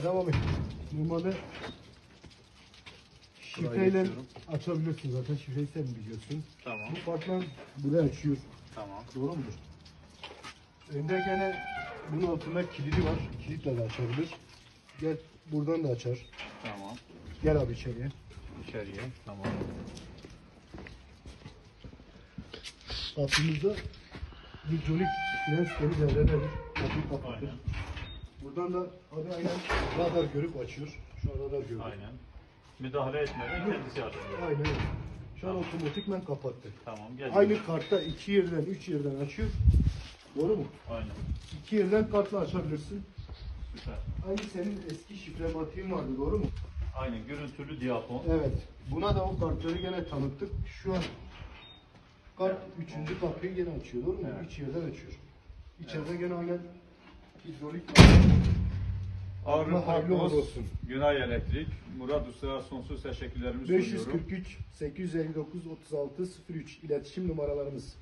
Adam abi normalde şifreyle geçiyorum. açabilirsin zaten şifreyi sen biliyorsun. Tamam. Bu farkla buraya açıyor. Tamam. Doğru mudur? Önde gene bunun altında kilidi var. Kilitle de açabilir. Gel buradan da açar. Tamam. Gel abi içeriye. İçeriye. Tamam. Kapımızda hidrolik fren sistemi devrededir. Kapıyı kapatır. Aynen. Buradan da abi aynen radar görüp açıyor. Şu an radar görüyor. Aynen. Müdahale etmeden kendisi açıyor. Aynen. Şu an otomatikmen kapattı. Tamam. Gel. Aynı kartta iki yerden, üç yerden açıyor. Doğru mu? Aynen. İki yerden kartla açabilirsin. Süper. Aynı senin eski şifrematiğin vardı doğru mu? Aynen. Görüntülü diyafon. Evet. Buna da o kartları gene tanıttık. Şu an kart üçüncü kapıyı gene açıyor doğru mu? Evet. Üç yerden açıyor. İçeride gene aynen hidrolik Harun Allah Akboz, olsun. Günay Elektrik, Murat Usta'ya sonsuz teşekkürlerimi sunuyorum. 543 859 36 03 iletişim numaralarımız.